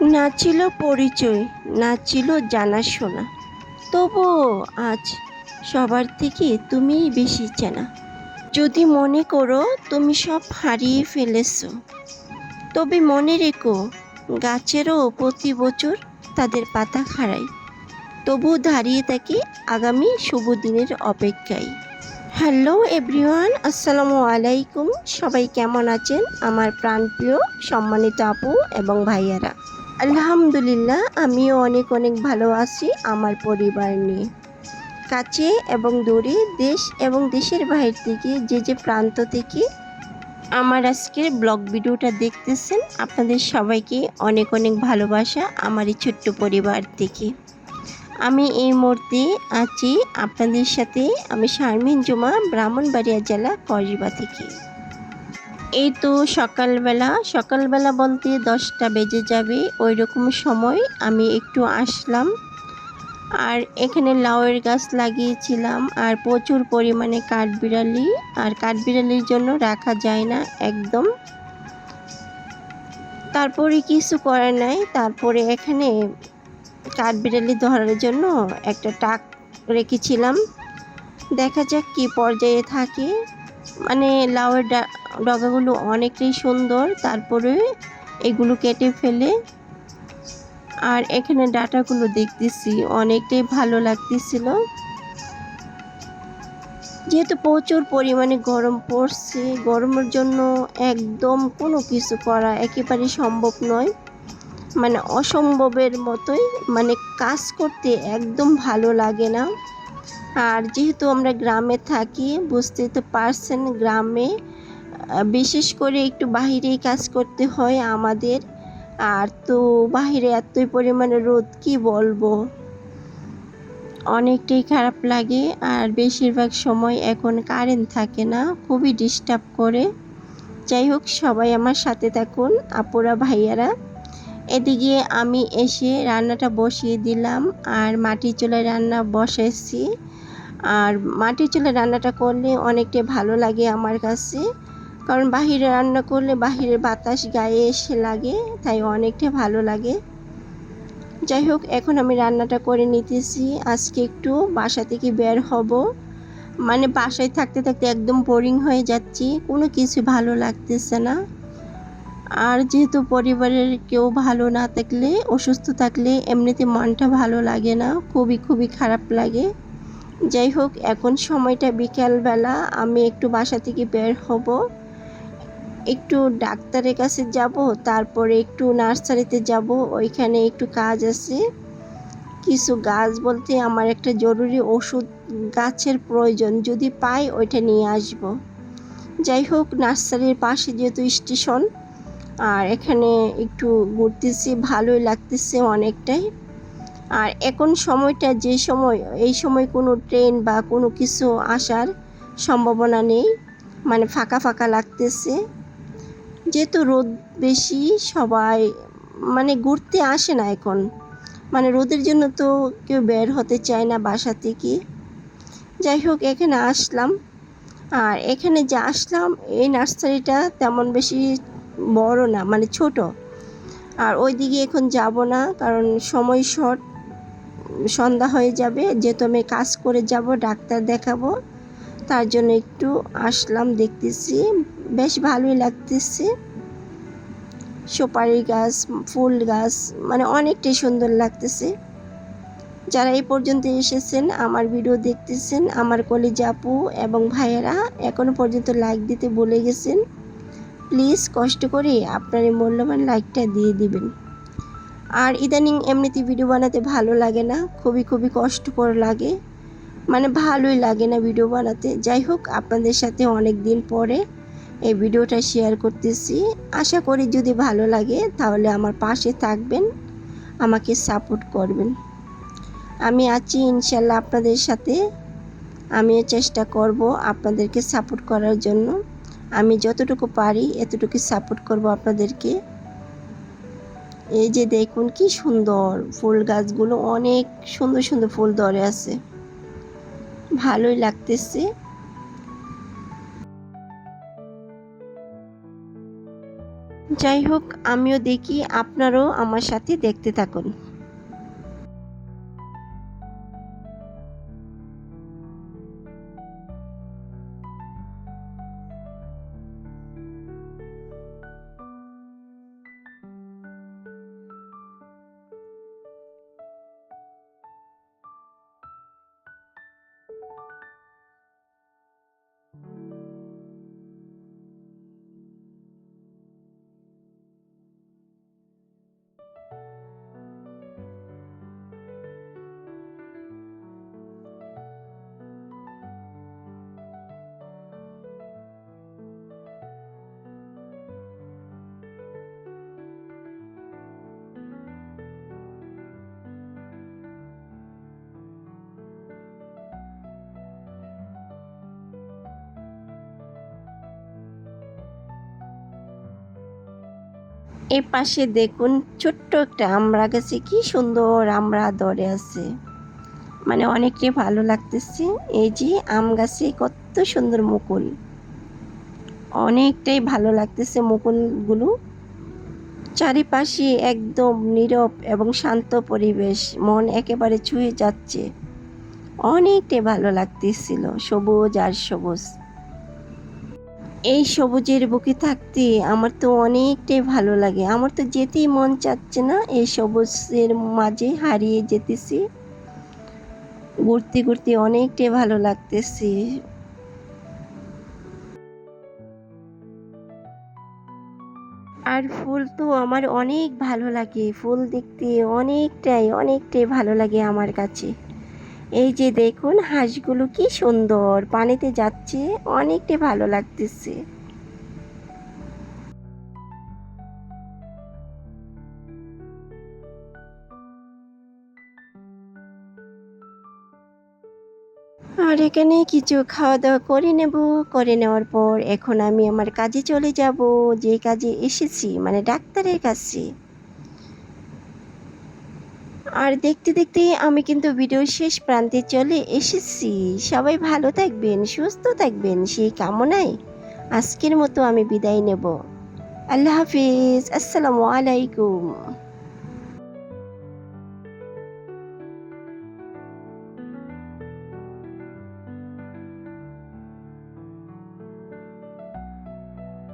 না ছিল পরিচয়, না ছিল জানাশোনা। তবুও আজ সবার থেকে তুমিই বেশি চেনা। যদি মনে করো তুমি সব হারিয়ে ফেলেছো, তবে মনে রেখো গাছেরও প্রতি বছর তাদের পাতা হারায় তবু দাঁড়িয়ে থাকে আগামী শুভ দিনের অপেক্ষায়। হ্যালো এভরিওয়ান, আসসালামু আলাইকুম। সবাই কেমন আছেন? আমার প্রাণপ্রিয়, সম্মানিত আপু এবং ভাইয়ারা। আলহামদুলিল্লাহ, আমিও অনেক অনেক ভালো আছি আমার পরিবার নিয়ে। কাছে এবং দূরে দেশ এবং দেশের বাইরে থেকে যে যে প্রান্ত থেকে আমার আজকের ব্লগ ভিডিওটা দেখতেছেন, আপনাদের সবাইকে অনেক অনেক ভালোবাসা আমার এই ছোট্ট পরিবার থেকে। আমি এই মুহূর্তে আছি আপনাদের সাথে, আমি শারমিন জুমা, ব্রাহ্মণবাড়িয়া জেলা কসবা থেকে। এই তো সকালবেলা। সকালবেলা বলতে দশটা বেজে যাবে ওই রকম সময় আমি একটু আসলাম। আর এখানে লাউয়ের গাছ লাগিয়েছিলাম, আর প্রচুর পরিমাণে কাঠবিড়ালি, আর কাঠবিড়ালির জন্য রাখা যায় না একদম। তারপরে কিছু করার নাই, তারপরে এখানে কাঠবিড়ালি ধরার জন্য একটা টাক রেখেছিলাম। দেখা যাক কি পর্যায়ে থাকে। মানে লাউয়ের ডগাগুলো অনেকটাই সুন্দর, তারপরে এগুলো কেটে ফেলে আর এখানে ডাটাগুলো দেখতেছি, অনেকটাই ভালো লাগতেছিল। যেহেতু প্রচুর পরিমাণে গরম পড়ছে, গরমের জন্য একদম কোনো কিছু করা একেবারে সম্ভব নয়। মানে অসম্ভবের মতোই মানে কাজ করতে একদম ভালো লাগে না। আর যেহেতু আমরা গ্রামে থাকি বুঝতে তো পারছেন, গ্রামে বিশেষ করে একটু বাহিরেই কাজ করতে হয় আমাদের। আর তো বাহিরে এতই পরিমাণে রোদ, কি বলব? অনেকটাই খারাপ লাগে। আর বেশিরভাগ সময় এখন কারেন্ট থাকে না, খুবই ডিস্টার্ব করে। যাই হোক, সবাই আমার সাথে থাকুন, আপুরা, ভাইয়ারা। এদিকে আমি এসে রান্নাটা বসিয়ে দিলাম, আর মাটির চুলায় রান্না বসাইছি। আর মাটির চুলায় রান্নাটা করলে অনেকটাই ভালো লাগে আমার কাছে। কারণ বাহিরে রান্না করলে বাহিরের বাতাস গায়ে এসে লাগে, তাই অনেকটা ভালো লাগে। যাই হোক, এখন আমি রান্নাটা করে নিতেছি। আজকে একটু বাসা থেকে বের হব। মানে বাসায় থাকতে থাকতে একদম বোরিং হয়ে যাচ্ছি, কোনো কিছু ভালো লাগতেছে না। আর যেহেতু পরিবারের কেউ ভালো না থাকলে, অসুস্থ থাকলে এমনিতে মনটা ভালো লাগে না, খুবই খুবই খারাপ লাগে। যাই হোক, এখন সময়টা বিকেলবেলা, আমি একটু বাসা থেকে বের হব। একটু ডাক্তারের কাছে যাব, তারপরে একটু নার্সারিতে যাব, ওইখানে একটু কাজ আছে। কিছু গাছ বলতে আমার একটা জরুরি ওষুধ গাছের প্রয়োজন, যদি পাই ওইটা নিয়ে আসব। যাই হোক, নার্সারির পাশে যেহেতু স্টেশন, আর এখানে একটু ঘুরতেছি, ভালোই লাগতেছে অনেকটাই। আর এখন সময়টা যে সময়, এই সময় কোনো ট্রেন বা কোনো কিছু আসার সম্ভাবনা নেই মানে ফাঁকা ফাঁকা লাগতেছে। যেহেতু রোদ বেশি, সবাই মানে ঘুরতে আসে না এখন। মানে রোদের জন্য তো কেউ বের হতে চায় না বাসা থেকে। যাই হোক, এখানে আসলাম। আর এখানে যে আসলাম, এই নার্সারিটা তেমন বেশি বড় না মানে ছোট। আর ওইদিকে এখন যাব না, কারণ সময় শর্ট, সন্ধ্যা হয়ে যাবে। যেহেতু আমি কাজ করে যাব, ডাক্তার দেখাবো, তার জন্য একটু আসলাম, দেখতেছি। বেশ ভালোই লাগতেছে। সুপারি গাছ, ফুল গাছ মানে অনেকটাই সুন্দর লাগতেছে। যারা এই পর্যন্ত এসেছেন, আমার ভিডিও দেখতেছেন, আমার কলেজ আপু এবং ভাইয়েরা এখনও পর্যন্ত লাইক দিতে বলে গেছেন প্লিজ কষ্ট করে আপনার এই মূল্যবান লাইকটা দিয়ে দিবেন। আর ইদানিং এমনিতে ভিডিও বানাতে ভালো লাগে না, খুবই খুবই কষ্টকর লাগে। মানে ভালোই লাগে না ভিডিও বানাতে। যাই হোক, আপনাদের সাথে অনেক দিন পরে এই ভিডিওটা শেয়ার করতেছি। আশা করি যদি ভালো লাগে, তাহলে আমার পাশে থাকবেন, আমাকে সাপোর্ট করবেন। আমি আছি ইনশাল্লাহ আপনাদের সাথে। আমিও চেষ্টা করব আপনাদেরকে সাপোর্ট করার জন্য। আমি যতটুকু পারি, এতটুকু সাপোর্ট করব আপনাদেরকে। এই যে দেখুন কি সুন্দর ফুল গাছগুলো, অনেক সুন্দর সুন্দর ফুল ধরে আছে। ভালোই লাগতেছে। যাই হোক আমিও দেখি আপনারাও আমার সাথে দেখতে থাকুন। এ পাশে দেখুন ছোট্ট একটা আমরা গাছে কি সুন্দর আমরা ধরে আছে। মানে অনেকটাই ভালো লাগতেছে। এই যে আম গাছে কত সুন্দর মুকুল। অনেকটাই ভালো লাগতেছে মুকুলগুলো। চারিপাশে একদম নীরব এবং শান্ত পরিবেশ, মন একেবারে ছুঁয়ে যাচ্ছে। অনেকটাই ভালো লাগতেছিল, সবুজ আর সবুজ। এই সবুজের বুকে থাকতে আমার তো অনেকটাই ভালো লাগে। আমার তো যেতেই মন চাচ্ছে না এই সবুজের মাঝে হারিয়ে যেতেছি। ঘুরতে ঘুরতে অনেকটাই ভালো লাগতেছে। আর ফুল তো আমার অনেক ভালো লাগে। ফুল দেখতে অনেকটাই অনেকটাই ভালো লাগে আমার কাছে। এই যে দেখুন, হাঁসগুলো কি সুন্দর। পানিতে যাচ্ছে অনেকটা ভালো লাগতেছে। আর এখানে কিছু খাওয়া দাওয়া করে নেব। করে নেওয়ার পর এখন আমি আমার কাজে চলে যাব। যে কাজে এসেছি মানে ডাক্তারের কাছে। আর দেখতে দেখতে আমি কিন্তু ভিডিও শেষ প্রান্তে চলে এসেছি। সবাই ভালো থাকবেন, সুস্থ থাকবেন, সেই কামনায় আজকের মতো আমি বিদায় নেব। আল্লাহ হাফিজ, আসসালামু আলাইকুম।